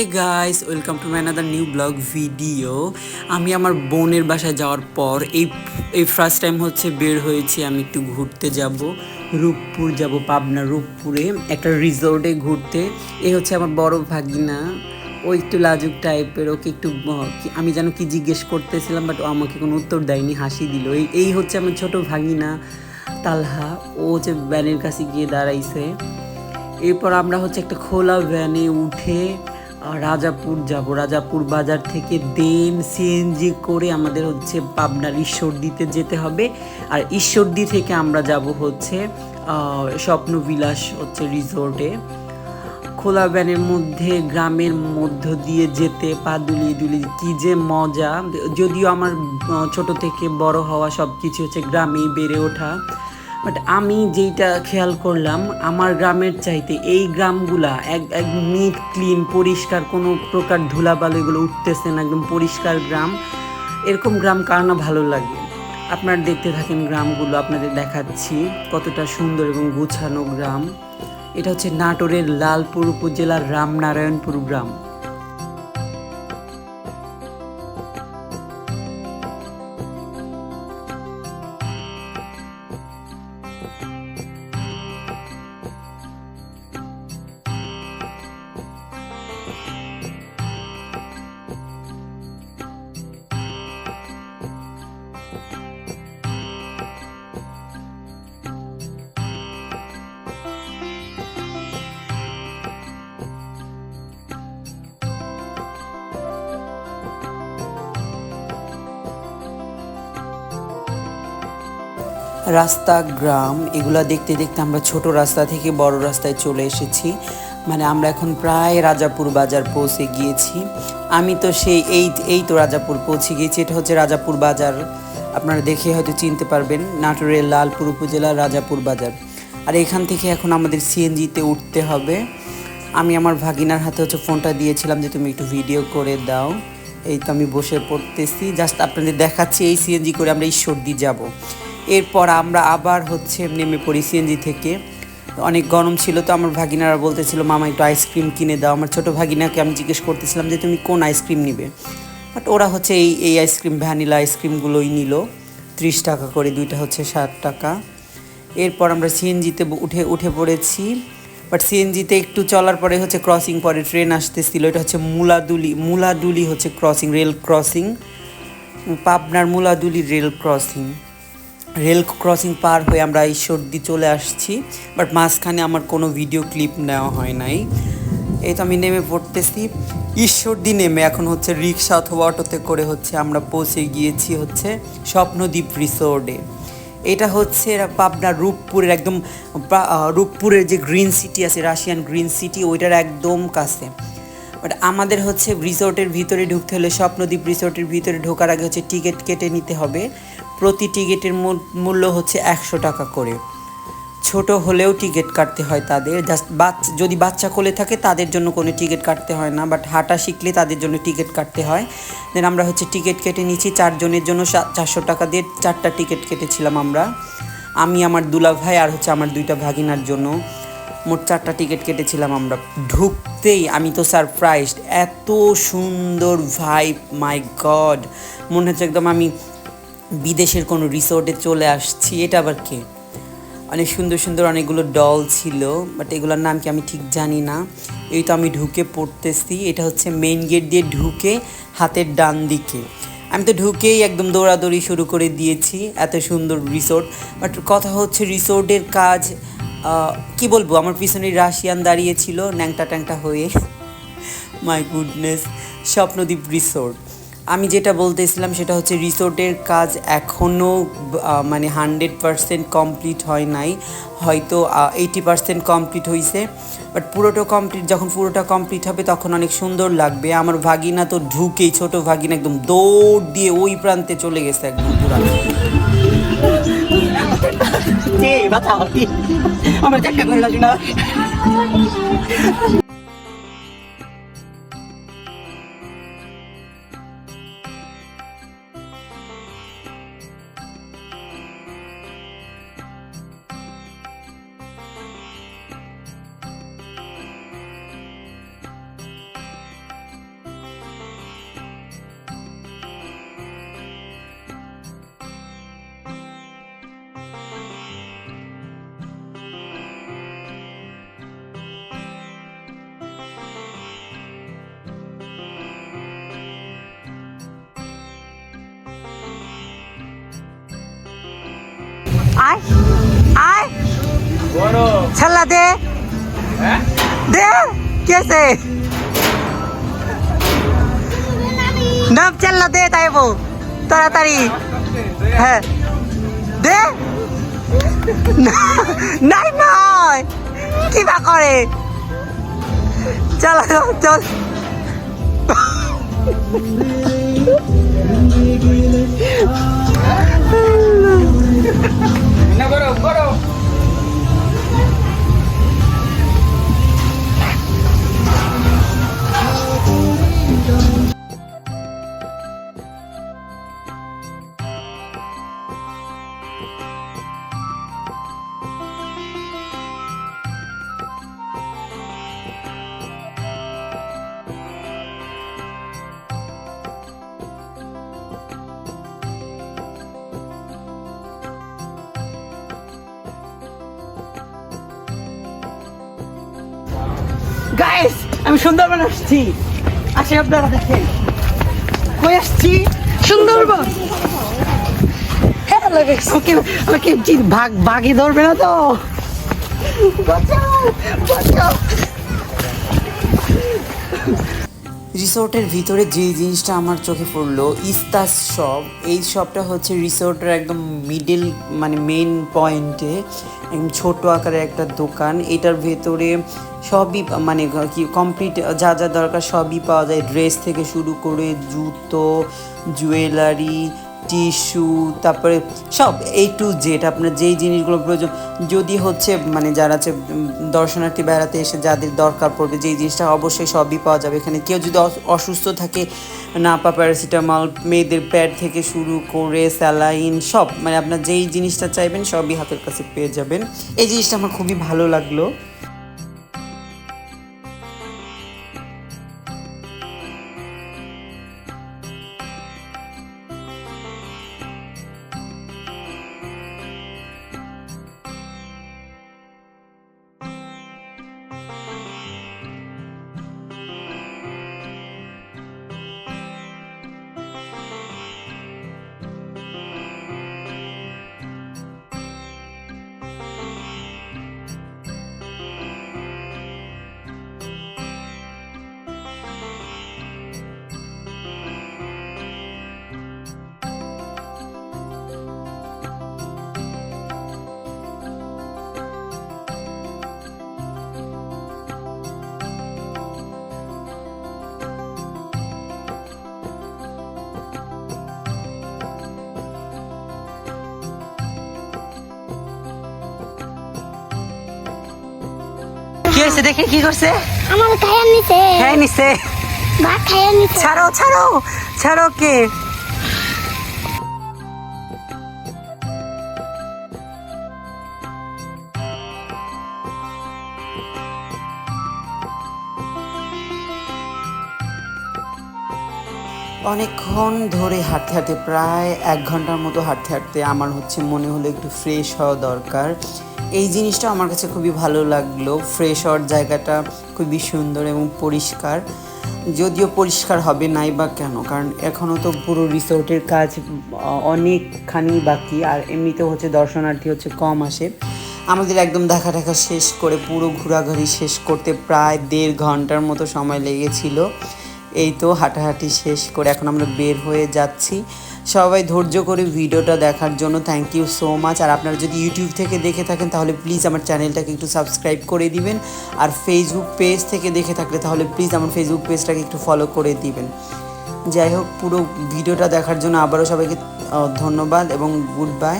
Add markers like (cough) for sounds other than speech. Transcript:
Hey guys welcome to my another new blog video আমি আমার বোনের বাসায় যাওয়ার পর এই এই ফার্স্ট টাইম হচ্ছে বের হয়েছি। আমি একটু ঘুরতে যাব। রূপপুর যাব, পাবনা, রূপপুরে। একটা রিসোর্টে ঘুরতে। এই হচ্ছে আমার বড় ভাগিনা। ও একটু লাজুক টাইপের ওকে একটু আমি যেন কি জিজ্ঞেস করতেছিলাম বাট ও আমাকে কোনো উত্তর দেয়নি, হাসি দিল। এই এই হচ্ছে আমার ছোট ভাগিনা তালহা। ও হচ্ছে ব্যানের কাছে গিয়ে দাঁড়াইছে। এরপর আমরা হচ্ছে একটা খোলা ভ্যানে উঠে রাজাপুর যাব। রাজাপুর বাজার থেকে দেন সিএনজি করে আমাদের হচ্ছে পাবনার ঈশ্বরদীতে যেতে হবে। আর ঈশ্বরদী থেকে আমরা যাব হচ্ছে স্বপ্নবিলাস হচ্ছে রিসোর্টে খোলা ভ্যানের মধ্যে, গ্রামের মধ্য দিয়ে যেতে, পা দুলিয়ে দুলিয়ে, কি যে মজা। যদিও আমার ছোট থেকে বড় হওয়া সব কিছু হচ্ছে গ্রামেই বেড়ে ওঠা। বাট আমি যেইটা খেয়াল করলাম, আমার গ্রামের চাইতে এই গ্রামগুলা এক এক নিট ক্লিন পরিষ্কার কোনো প্রকার ধুলাবালু এগুলো উঠতেছে না, একদম পরিষ্কার গ্রাম। এরকম গ্রাম কার না ভালো লাগে? আপনারা দেখতে থাকেন গ্রামগুলো, আপনাদের দেখাচ্ছি কতটা সুন্দর এবং গুছানো গ্রাম। এটা হচ্ছে নাটোরের লালপুর উপজেলার রামনারায়ণপুর গ্রাম। রাস্তা, গ্রাম, এগুলা দেখতে দেখতে আমরা ছোট রাস্তা থেকে বড় রাস্তায় চলে এসেছি। মানে আমরা এখন প্রায় রাজাপুর বাজার পৌঁছে গিয়েছি। আমি তো সেই এই এই তো রাজাপুর পৌঁছে গিয়েছি। এটা হচ্ছে রাজাপুর বাজার। আপনারা দেখে হয়তো চিনতে পারবেন, নাটোরের লালপুর উপজেলার রাজাপুর বাজার। আর এখান থেকে এখন আমাদের সিএনজিতে উঠতে হবে। আমি আমার ভাগিনার হাতে হচ্ছে ফোনটা দিয়েছিলাম যে তুমি একটু ভিডিও করে দাও। এই তো আমি বসে পড়তেছি। জাস্ট আপনাদের দেখাচ্ছি, এই সিএনজি করে আমরা ঈশ্বরদী যাব। এরপর আমরা আবার হচ্ছে নেমে পড়ি সিএনজি থেকে। অনেক গরম ছিল তো আমার ভাগিনারা বলতেছিল, মামা একটু আইসক্রিম কিনে দাও। আমার ছোট ভাগিনাকে আমি জিজ্ঞেস করতেছিলাম যে, তুমি কোন আইসক্রিম নিবে? বাট ওরা হচ্ছে এই এই আইসক্রিম ভ্যানিলা আইসক্রিমগুলোই নিল। ত্রিশ টাকা করে, দুইটা হচ্ছে ষাট টাকা। এরপর আমরা সিএনজিতে উঠে উঠে পড়েছি। বাট সিএনজিতে একটু চলার পরে হচ্ছে ক্রসিং পরে ট্রেন আসতেছিল। এটা হচ্ছে মুলাদুলি মুলাদুলি হচ্ছে ক্রসিং রেল ক্রসিং পাবনার Muladuli rail crossing rail crossing পার হয়ে আমরা ঈশ্বরদী চলে আসছি, বাট মাঝখানে আমার কোনো ভিডিও ক্লিপ নেওয়া হয় নাই। এই তো আমি নেমে পড়তেছি। ঈশ্বরদী নেমে এখন হচ্ছে রিক্সা অথবা অটোতে করে হচ্ছে আমরা পৌঁছে গিয়েছি হচ্ছে স্বপ্নদ্বীপ রিসোর্টে। এটা হচ্ছে পাবনার রূপপুরের একদম রূপপুরের যে গ্রিন সিটি আছে, রাশিয়ান গ্রিন সিটি, ওইটার একদম কাছে। বাট আমাদের হচ্ছে রিসোর্টের ভিতরে ঢুকতে হলে স্বপ্নদ্বীপ রিসোর্টের ভিতরে ঢোকার আগে হচ্ছে টিকিট কেটে নিতে হবে। প্রতি টিকিটের মূল- মূল্য হচ্ছে একশো টাকা করে। ছোট হলেও টিকিট কাটতে হয় তাদের। জাস্ট বাচ্চা যদি বাচ্চা কোলে থাকে তাদের জন্য কোনো টিকিট কাটতে হয় না, বাট হাঁটা শিখলে তাদের জন্য টিকিট কাটতে হয়। দেন আমরা হচ্ছে টিকিট কেটে নিয়েছি চারজনের জন্য চারশো টাকা দিয়ে চারটা টিকিট কেটেছিলাম আমরা। আমি, আমার দুলা ভাই আর হচ্ছে আমার দুইটা ভাগিনার জন্য মোট চারটা টিকিট কেটেছিলাম আমরা। ঢুকতেই আমি তো সারপ্রাইজড এত সুন্দর ভাইব মাই গড মনে হচ্ছে একদম আমি বিদেশের কোনো রিসোর্টে চলে আসছি, এটা আবার কে? অনেক সুন্দর সুন্দর অনেকগুলো ডল ছিল বাট এগুলোর নাম কি আমি ঠিক জানি না। এই তো আমি ঢুকে পড়তেছি, এটা হচ্ছে মেইন গেট দিয়ে ঢুকে হাতের ডান দিকে। আমি তো ঢুকেই একদম দৌড়াদৌড়ি শুরু করে দিয়েছি, এত সুন্দর রিসোর্ট। বাট কথা হচ্ছে রিসোর্টের কাজ কি বলব, আমার পিছনে রাশিয়ান দাঁড়িয়ে ছিল ন্যাংটা ট্যাংটা হয়ে। (laughs) My goodness Swapnadwip resort. আমি যেটা বলতেছিলাম সেটা হচ্ছে রিসোর্টের কাজ এখনও মানে হান্ড্রেড পারসেন্ট কমপ্লিট হয় নাই। হয়তো এইটি পারসেন্ট কমপ্লিট হয়েছে বাট পুরোটা কমপ্লিট, যখন পুরোটা কমপ্লিট হবে তখন অনেক সুন্দর লাগবে। আমার ভাগিনা তো ঢুকেই, ছোট ভাগিনা একদম দৌড় দিয়ে ওই প্রান্তে চলে গেছে একদম পুরা। আমার আয় আয়। ছাল্লা দে। দে কেসে নাম চাল্লা দে তাইবো তাড়াতাড়ি। হ্যাঁ। দে। নাই নয় কি বা করে? চল চল। না গরম গরম গাইস আমি সুন্দরবন আসছি। আসে আপনারা দেখেন। কই আসছি? সুন্দরবন। হ্যাঁ লাগে। ওকে আমাকে জি- ভাগ ভাগে ধরবে না তো? বাঁচাও বাঁচাও। রিসোর্টের ভিতরে যে জিনিসটা আমার চোখে পড়ল, ইস্তাস শপ এই শপটা হচ্ছে রিসোর্টের একদম মিডিল মানে মেন পয়েন্টে একদম ছোট আকারের একটা দোকান। এটার ভেতরে সবই মানে কি কমপ্লিট যা যা দরকার সবই পাওয়া যায়। ড্রেস থেকে শুরু করে জুতো জুয়েলারি টিস্যু তারপরে সব এই টু জেড আপনার যেই জিনিসগুলো প্রয়োজন। যদি হচ্ছে মানে যারা উম, দর্শনার্থী বেড়াতে এসে যাদের দরকার পড়বে যেই জিনিসটা অবশ্যই সবই পাওয়া যাবে। এখানে কেউ যদি অস- অসুস্থ থাকে নাপা প্যারাসিটামল মেয়েদের প্যাড থেকে শুরু করে স্যালাইন সব মানে আপনার যেই জিনিসটা চাইবেন সবই হাতের কাছে পেয়ে যাবেন। এই জিনিসটা আমার খুবই ভালো লাগল। হয়েছে দেখে কি করছে? আমার খায়া নিছে। হ্যাঁ নিছে। ভাত খায়া নিছে। ছাড়ো ছাড়ো ছাড়ো কে অনেকক্ষণ ধরে হাঁটতে হাঁটতে প্রায় এক ঘণ্টার মতো হাঁটতে হাঁটতে আমার হচ্ছে মনে হলো একটু ফ্রেশ হওয়া দরকার। এই জিনিসটা আমার কাছে খুবই ভালো লাগল। ফ্রেশ হওয়ার জায়গাটা খুবই সুন্দর এবং পরিষ্কার। যদিও পরিষ্কার হবে নাই বা কেন, কারণ এখনও তো পুরো রিসোর্টের কাজ অনেকখানি বাকি, আর এমনিতে হচ্ছে দর্শনার্থী হচ্ছে কম আসে। আমাদের একদম দেখা দেখা শেষ করে পুরো ঘোরাঘুরি শেষ করতে প্রায় দেড় ঘণ্টার মতো সময় লেগেছিল। এই তো হাঁটাহাঁটি শেষ করে এখন আমরা বের হয়ে যাচ্ছি। সবাই ধৈর্য করে ভিডিওটা দেখার জন্য থ্যাংক ইউ সো মাচ আর আপনারা যদি ইউটিউব থেকে দেখে থাকেন, তাহলে প্লিজ আমার চ্যানেলটাকে একটু সাবস্ক্রাইব করে দিবেন। আর ফেসবুক পেজ থেকে দেখে থাকলে, তাহলে প্লিজ আমার ফেসবুক পেজটাকে একটু ফলো করে দিবেন। যাই হোক, পুরো ভিডিওটা দেখার জন্য আবারও সবাইকে ধন্যবাদ এবং গুড বাই